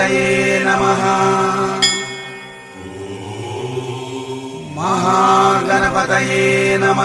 మహాగణపతయే నమ. మహాగణపతయే నమ.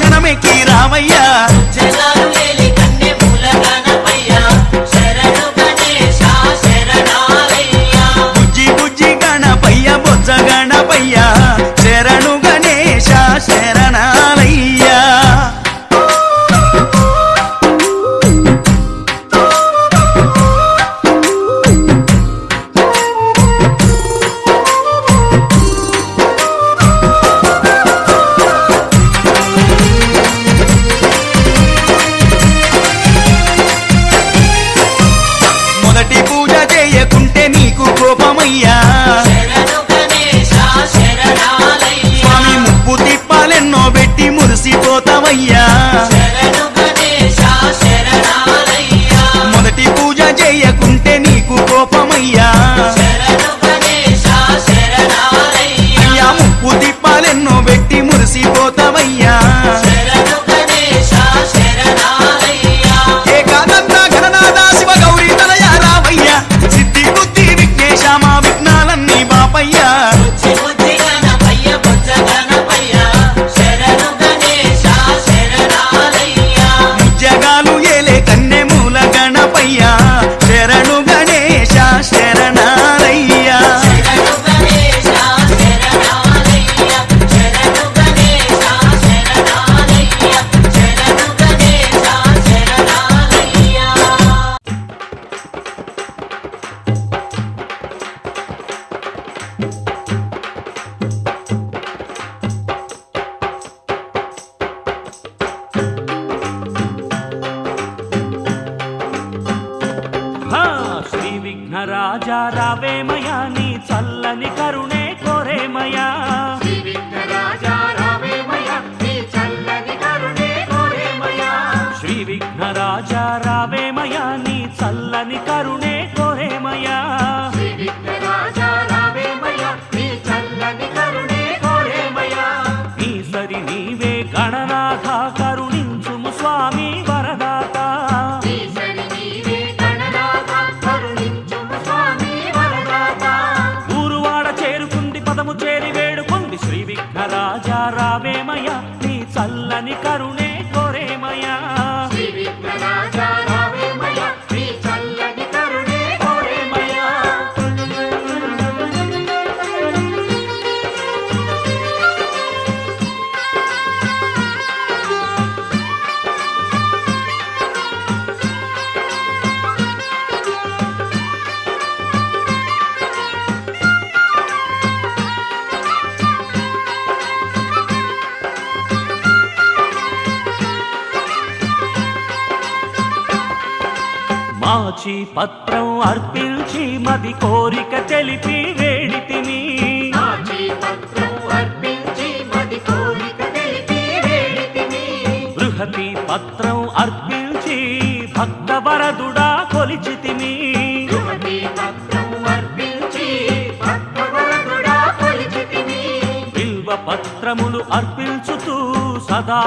వాహనమెక్కి రామయ్యా. రాజా రావేమయా నీ చల్లని కరుణే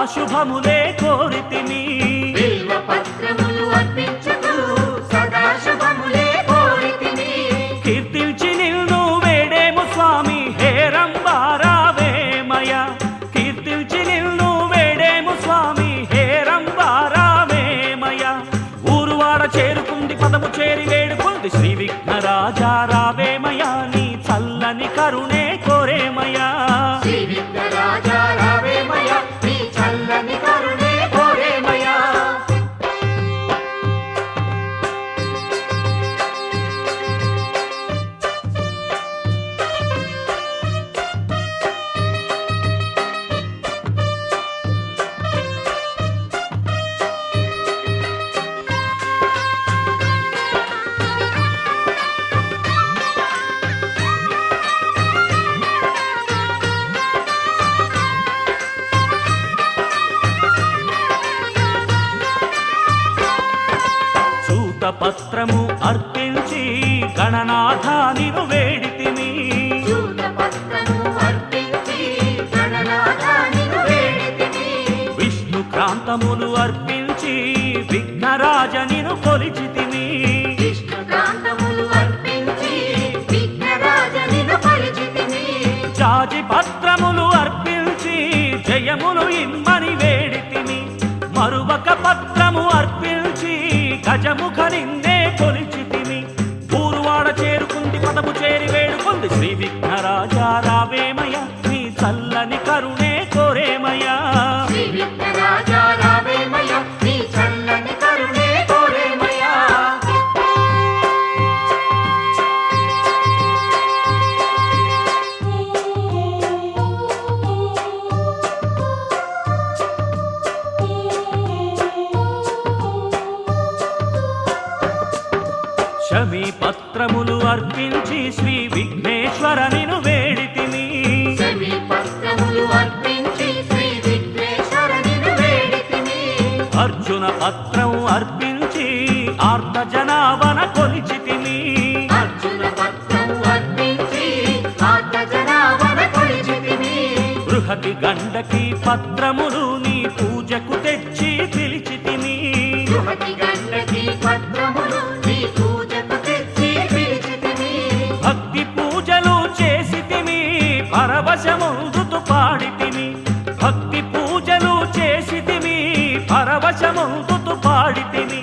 శుభములే కోరి. ஜனநாத పాడితిని భక్తి పూజలు చేసితిమి. పరవశమౌతుతు పాడితిని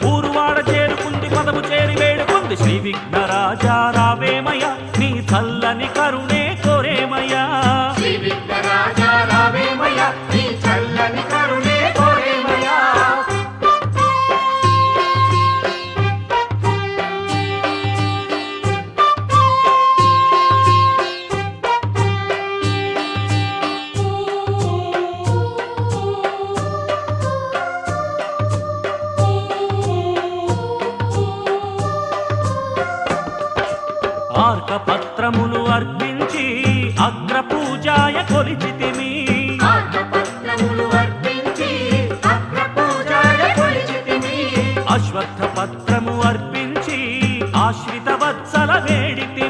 పూర్వాడ చేరుకుంది పదము చేరి వేడుకుంది శ్రీ విఘ్నరాజార పత్రము అర్పించి ఆశ్రిత వత్సల వేడితే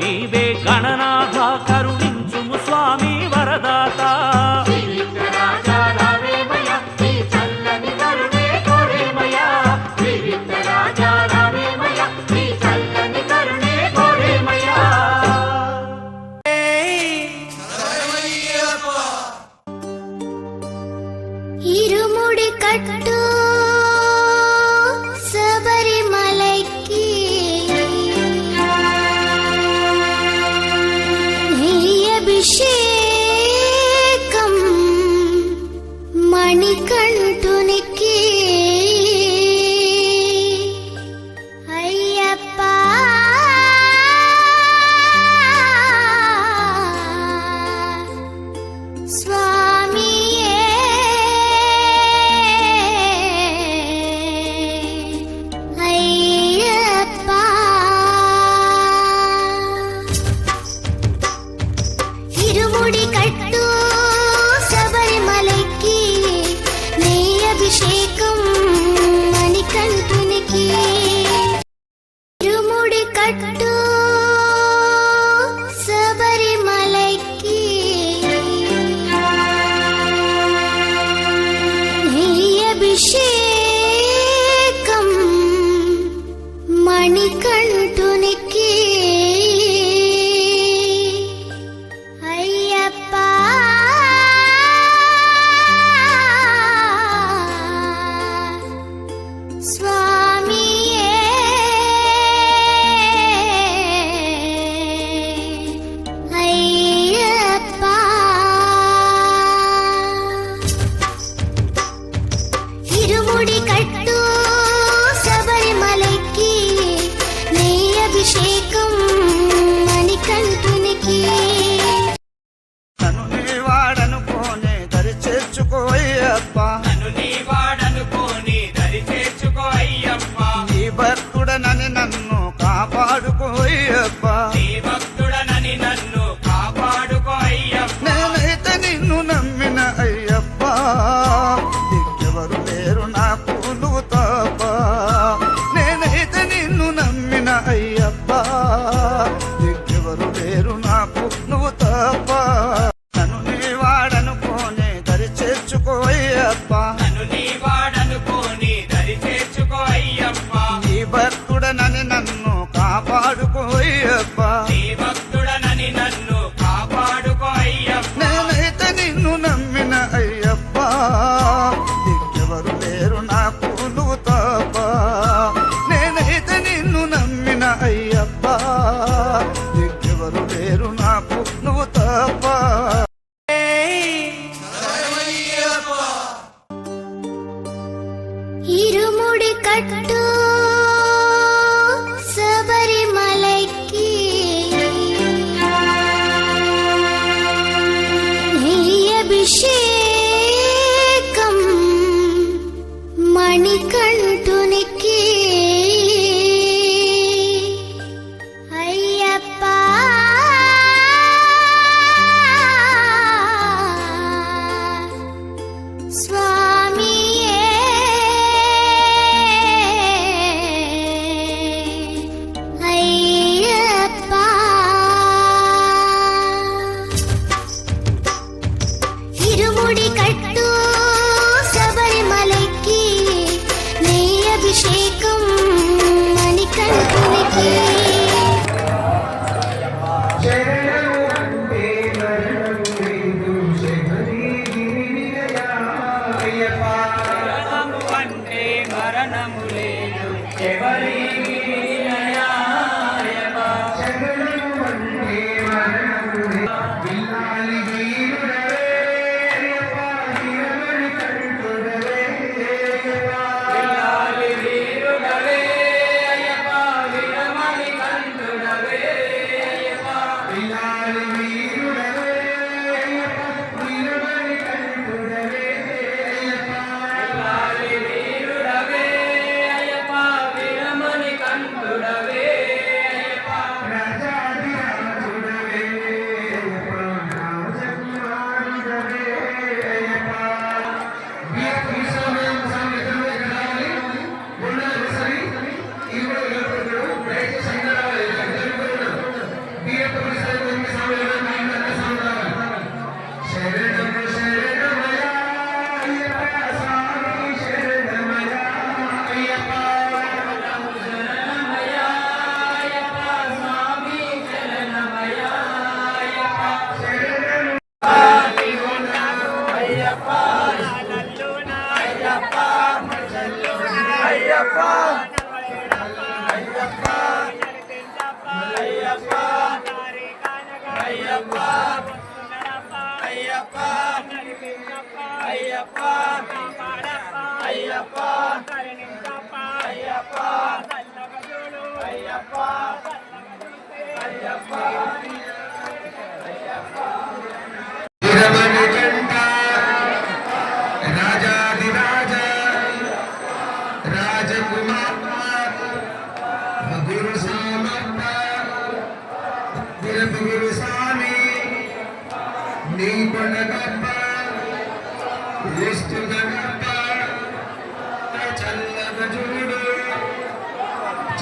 நீவே கணனா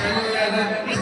చల్లగ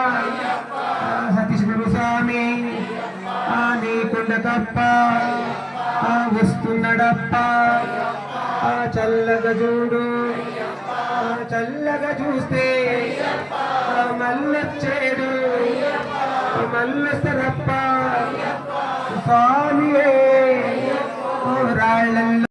నీకుండ ఆ వస్తున్నాడప్ప. ఆ చల్లగా చూడు ఆ చల్లగా చూస్తే ఆ మల్లొచ్చేడు. ఆ మల్లొస్తారప్ప స్వామియే. ఓ రాళ్ళల్లో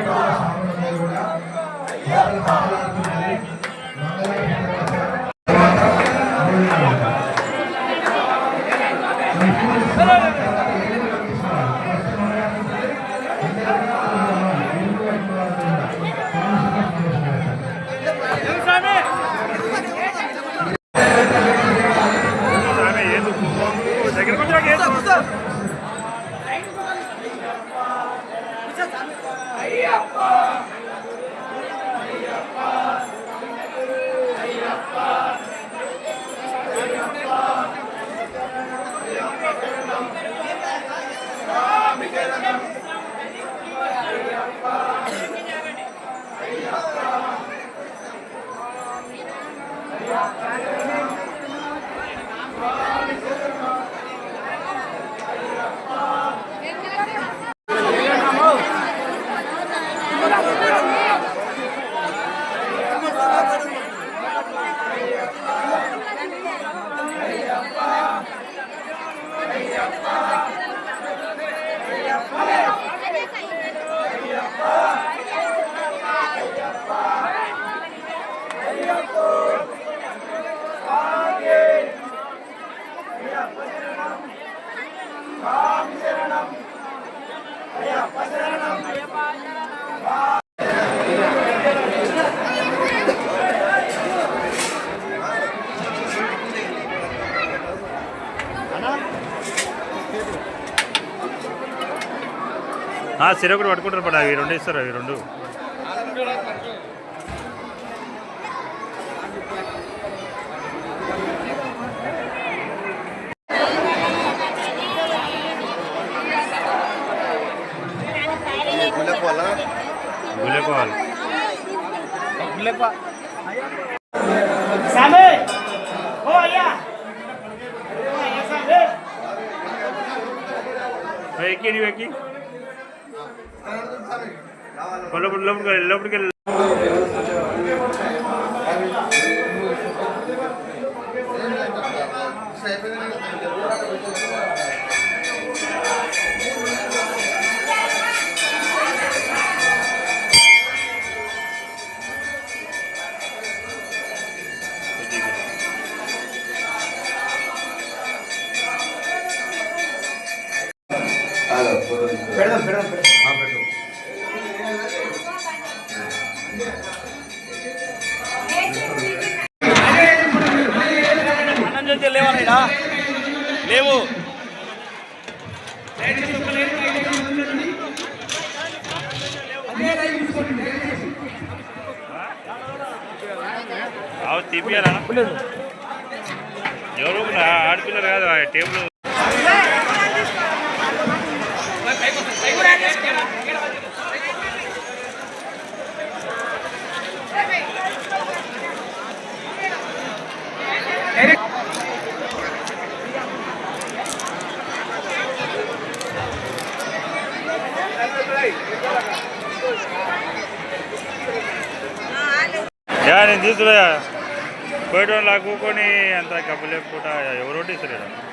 Lord. Yeah. సిరొకటి పట్టుకుంటారు పడ అవి రెండు ఇస్తారు అవి రెండు. గులేకోవాలి ఎక్కి porque, no porque యా నేను తీసుకురా బయట లాక్కుని అంత కప్పలేకుండా ఎవరు ఇస్తారు